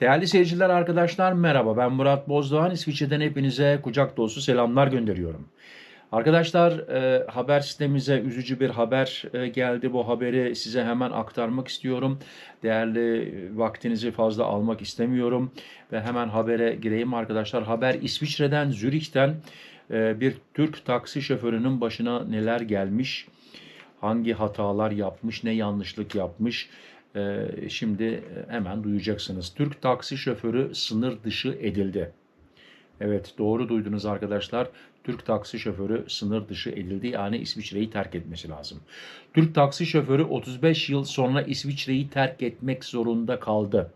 Değerli seyirciler, arkadaşlar merhaba. Ben Murat Bozdoğan. İsviçre'den hepinize kucak dolusu selamlar gönderiyorum. Arkadaşlar e, haber sistemimize üzücü bir haber e, geldi. Bu haberi size hemen aktarmak istiyorum. Değerli e, vaktinizi fazla almak istemiyorum. Ve hemen habere gireyim arkadaşlar. Haber İsviçre'den, Zürih'ten e, bir Türk taksi şoförünün başına neler gelmiş, hangi hatalar yapmış, ne yanlışlık yapmış. E, şimdi e, hemen duyacaksınız. Türk taksi şoförü sınır dışı edildi. Evet doğru duydunuz arkadaşlar. Türk taksi şoförü sınır dışı edildi. Yani İsviçre'yi terk etmesi lazım. Türk taksi şoförü 35 yıl sonra İsviçre'yi terk etmek zorunda kaldı.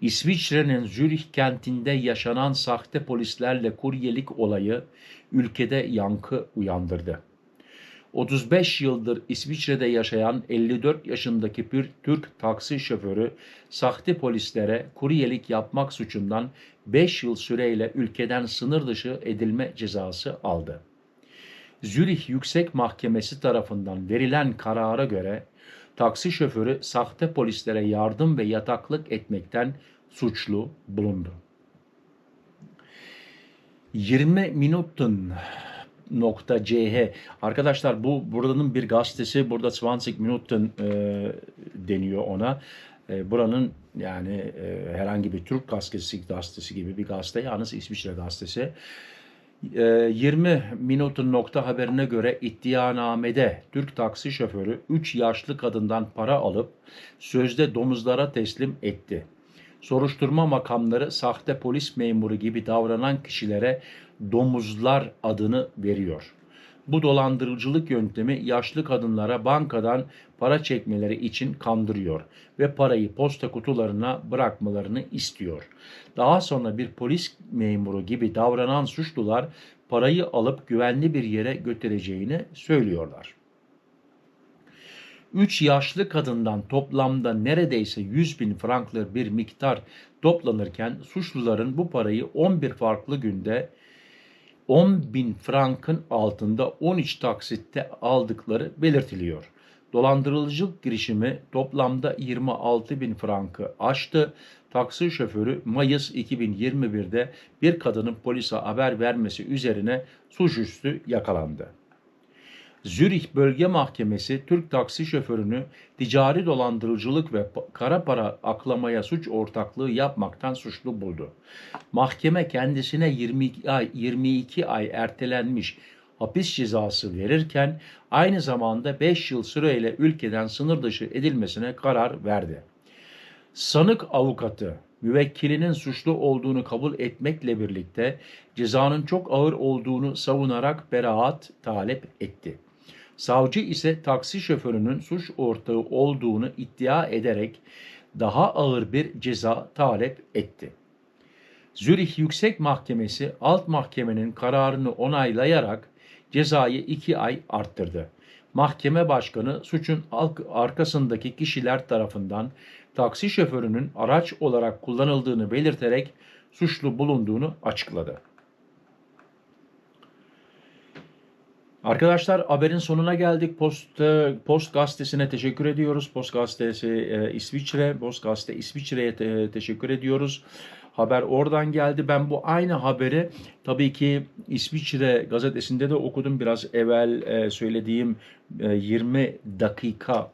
İsviçre'nin Zürih kentinde yaşanan sahte polislerle kuryelik olayı ülkede yankı uyandırdı. 35 yıldır İsviçre'de yaşayan 54 yaşındaki bir Türk taksi şoförü sahte polislere kuryelik yapmak suçundan 5 yıl süreyle ülkeden sınır dışı edilme cezası aldı. Zürih Yüksek Mahkemesi tarafından verilen karara göre taksi şoförü sahte polislere yardım ve yataklık etmekten suçlu bulundu. 20 Minuten nokta .ch Arkadaşlar bu buranın bir gazetesi. Burada 20 Minuten e, deniyor ona. E, buranın yani e, herhangi bir Türk gazetesi, gazetesi gibi bir gazete. Yalnız İsviçre gazetesi. E, 20 Minuten nokta haberine göre iddianamede Türk taksi şoförü 3 yaşlı kadından para alıp sözde domuzlara teslim etti. Soruşturma makamları sahte polis memuru gibi davranan kişilere domuzlar adını veriyor. Bu dolandırıcılık yöntemi yaşlı kadınlara bankadan para çekmeleri için kandırıyor ve parayı posta kutularına bırakmalarını istiyor. Daha sonra bir polis memuru gibi davranan suçlular parayı alıp güvenli bir yere götüreceğini söylüyorlar. 3 yaşlı kadından toplamda neredeyse 100 bin franklı bir miktar toplanırken suçluların bu parayı 11 farklı günde 10 bin frankın altında 13 taksitte aldıkları belirtiliyor. Dolandırıcılık girişimi toplamda 26 bin frankı aştı. Taksi şoförü Mayıs 2021'de bir kadının polise haber vermesi üzerine suçüstü yakalandı. Zürih Bölge Mahkemesi Türk taksi şoförünü ticari dolandırıcılık ve kara para aklamaya suç ortaklığı yapmaktan suçlu buldu. Mahkeme kendisine 22 ay, 22 ay ertelenmiş hapis cezası verirken aynı zamanda 5 yıl süreyle ülkeden sınır dışı edilmesine karar verdi. Sanık avukatı müvekkilinin suçlu olduğunu kabul etmekle birlikte cezanın çok ağır olduğunu savunarak beraat talep etti. Savcı ise taksi şoförünün suç ortağı olduğunu iddia ederek daha ağır bir ceza talep etti. Zürih Yüksek Mahkemesi alt mahkemenin kararını onaylayarak cezayı iki ay arttırdı. Mahkeme başkanı suçun arkasındaki kişiler tarafından taksi şoförünün araç olarak kullanıldığını belirterek suçlu bulunduğunu açıkladı. Arkadaşlar haberin sonuna geldik. Post, e, Post gazetesine teşekkür ediyoruz. Post gazetesi e, İsviçre, Post gazete İsviçre'ye te, teşekkür ediyoruz. Haber oradan geldi. Ben bu aynı haberi tabii ki İsviçre gazetesinde de okudum. Biraz evvel e, söylediğim e, 20 dakika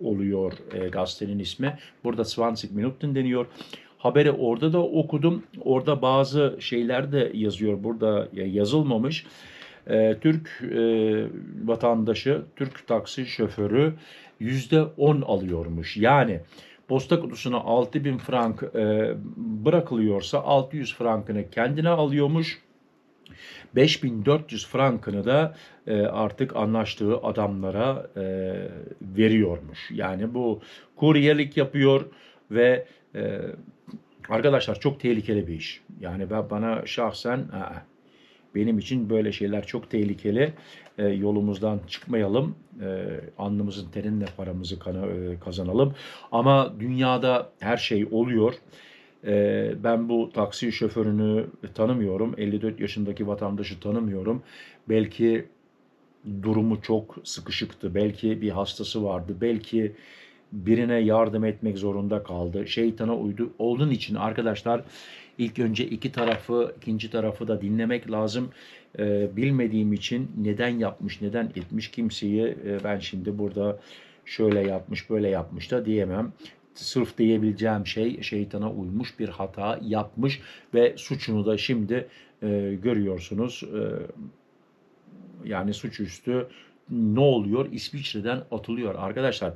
oluyor e, gazetenin ismi. Burada 20 Minuten deniyor. Haberi orada da okudum. Orada bazı şeyler de yazıyor. Burada yazılmamış. E, Türk e, vatandaşı, Türk taksi şoförü %10 alıyormuş. Yani posta kutusuna 6000 frank e, bırakılıyorsa 600 frankını kendine alıyormuş. 5400 frankını da e, artık anlaştığı adamlara e, veriyormuş. Yani bu kuryelik yapıyor ve e, arkadaşlar çok tehlikeli bir iş. Yani ben bana şahsen aa, benim için böyle şeyler çok tehlikeli. E, yolumuzdan çıkmayalım. E, alnımızın terinle paramızı kana, e, kazanalım. Ama dünyada her şey oluyor. E, ben bu taksi şoförünü tanımıyorum. 54 yaşındaki vatandaşı tanımıyorum. Belki durumu çok sıkışıktı. Belki bir hastası vardı. Belki birine yardım etmek zorunda kaldı. Şeytana uydu. Onun için arkadaşlar ilk önce iki tarafı, ikinci tarafı da dinlemek lazım. Ee, bilmediğim için neden yapmış, neden etmiş kimseyi e, ben şimdi burada şöyle yapmış, böyle yapmış da diyemem. Sırf diyebileceğim şey şeytana uymuş bir hata yapmış ve suçunu da şimdi e, görüyorsunuz. E, yani suçüstü ne oluyor? İsviçre'den atılıyor arkadaşlar.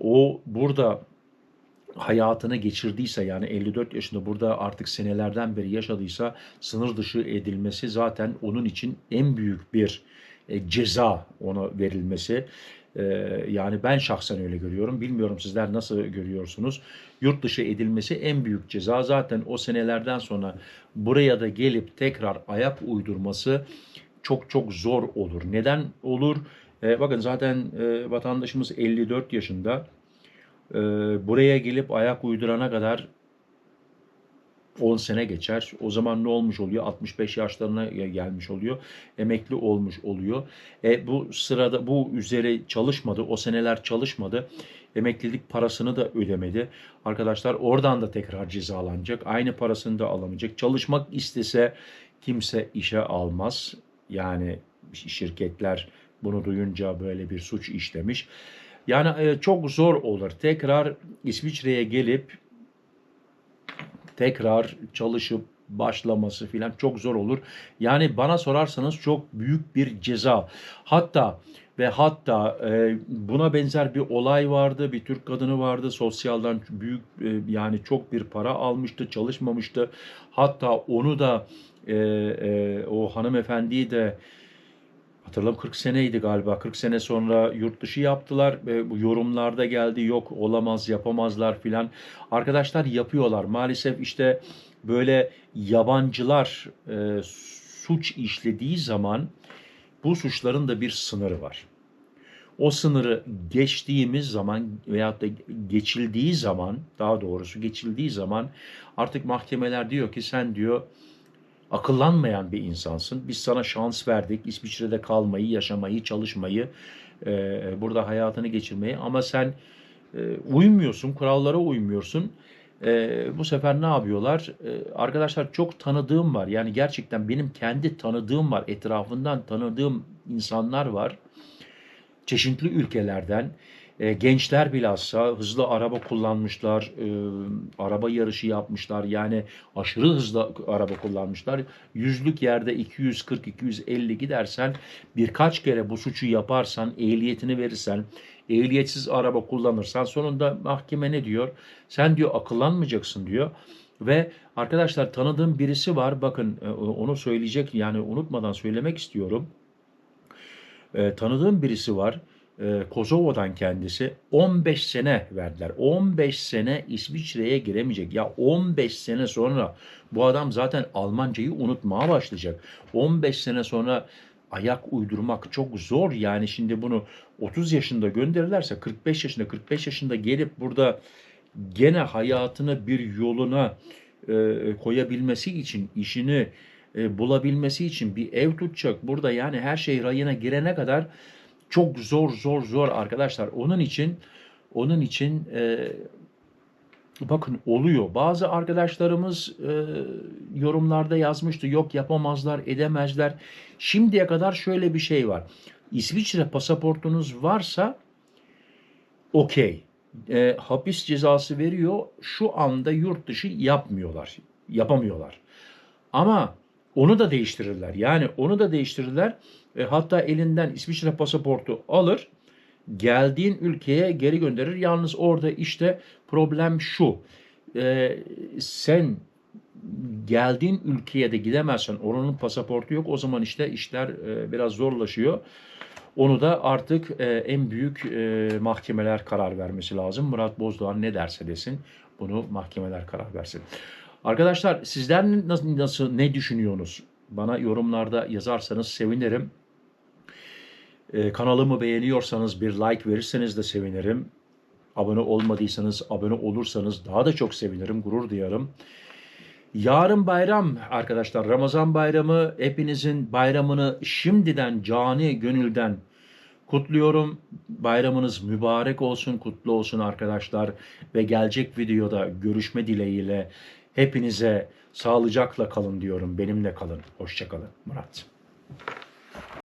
O burada hayatını geçirdiyse yani 54 yaşında burada artık senelerden beri yaşadıysa sınır dışı edilmesi zaten onun için en büyük bir e, ceza ona verilmesi. E, yani ben şahsen öyle görüyorum. Bilmiyorum sizler nasıl görüyorsunuz. Yurt dışı edilmesi en büyük ceza. Zaten o senelerden sonra buraya da gelip tekrar ayak uydurması çok çok zor olur. Neden olur? E, bakın zaten e, vatandaşımız 54 yaşında. E, buraya gelip ayak uydurana kadar 10 sene geçer. O zaman ne olmuş oluyor? 65 yaşlarına gelmiş oluyor. Emekli olmuş oluyor. E, bu sırada bu üzere çalışmadı. O seneler çalışmadı. Emeklilik parasını da ödemedi. Arkadaşlar oradan da tekrar cezalanacak. Aynı parasını da alamayacak. Çalışmak istese kimse işe almaz. Yani şirketler bunu duyunca böyle bir suç işlemiş. Yani e, çok zor olur. Tekrar İsviçre'ye gelip tekrar çalışıp başlaması filan çok zor olur. Yani bana sorarsanız çok büyük bir ceza. Hatta ve hatta e, buna benzer bir olay vardı. Bir Türk kadını vardı. Sosyaldan büyük e, yani çok bir para almıştı, çalışmamıştı. Hatta onu da e, e, o hanımefendiyi de hatırlam 40 seneydi galiba. 40 sene sonra yurt dışı yaptılar. E, bu yorumlarda geldi yok olamaz yapamazlar filan. Arkadaşlar yapıyorlar. Maalesef işte böyle yabancılar e, suç işlediği zaman bu suçların da bir sınırı var. O sınırı geçtiğimiz zaman veyahut da geçildiği zaman daha doğrusu geçildiği zaman artık mahkemeler diyor ki sen diyor akıllanmayan bir insansın. Biz sana şans verdik İsviçre'de kalmayı, yaşamayı, çalışmayı, e, burada hayatını geçirmeyi ama sen e, uymuyorsun, kurallara uymuyorsun. E, bu sefer ne yapıyorlar? E, arkadaşlar çok tanıdığım var. Yani gerçekten benim kendi tanıdığım var. Etrafından tanıdığım insanlar var. Çeşitli ülkelerden. E, gençler bilhassa hızlı araba kullanmışlar, e, araba yarışı yapmışlar. Yani aşırı hızlı araba kullanmışlar. Yüzlük yerde 240-250 gidersen birkaç kere bu suçu yaparsan, ehliyetini verirsen, ehliyetsiz araba kullanırsan sonunda mahkeme ne diyor? Sen diyor akıllanmayacaksın diyor. Ve arkadaşlar tanıdığım birisi var. Bakın e, onu söyleyecek yani unutmadan söylemek istiyorum. E, tanıdığım birisi var e, Kosova'dan kendisi 15 sene verdiler. 15 sene İsviçre'ye giremeyecek. Ya 15 sene sonra bu adam zaten Almancayı unutmaya başlayacak. 15 sene sonra ayak uydurmak çok zor. Yani şimdi bunu 30 yaşında gönderirlerse 45 yaşında 45 yaşında gelip burada gene hayatını bir yoluna e, koyabilmesi için işini e, bulabilmesi için bir ev tutacak. Burada yani her şey rayına girene kadar çok zor zor zor arkadaşlar. Onun için onun için e, bakın oluyor. Bazı arkadaşlarımız e, yorumlarda yazmıştı. Yok yapamazlar, edemezler. Şimdiye kadar şöyle bir şey var. İsviçre pasaportunuz varsa okey. E, hapis cezası veriyor. Şu anda yurt dışı yapmıyorlar. Yapamıyorlar. Ama onu da değiştirirler. Yani onu da değiştirirler. E, hatta elinden İsviçre pasaportu alır. Geldiğin ülkeye geri gönderir. Yalnız orada işte problem şu. E, sen geldiğin ülkeye de gidemezsen oranın pasaportu yok. O zaman işte işler e, biraz zorlaşıyor. Onu da artık e, en büyük e, mahkemeler karar vermesi lazım. Murat Bozdoğan ne derse desin bunu mahkemeler karar versin. Arkadaşlar sizler nasıl, nasıl ne düşünüyorsunuz? Bana yorumlarda yazarsanız sevinirim. Ee, kanalımı beğeniyorsanız bir like verirseniz de sevinirim. Abone olmadıysanız abone olursanız daha da çok sevinirim, gurur duyarım. Yarın bayram arkadaşlar Ramazan bayramı hepinizin bayramını şimdiden cani gönülden kutluyorum. Bayramınız mübarek olsun, kutlu olsun arkadaşlar. Ve gelecek videoda görüşme dileğiyle hepinize sağlıcakla kalın diyorum. Benimle kalın. Hoşçakalın. Murat.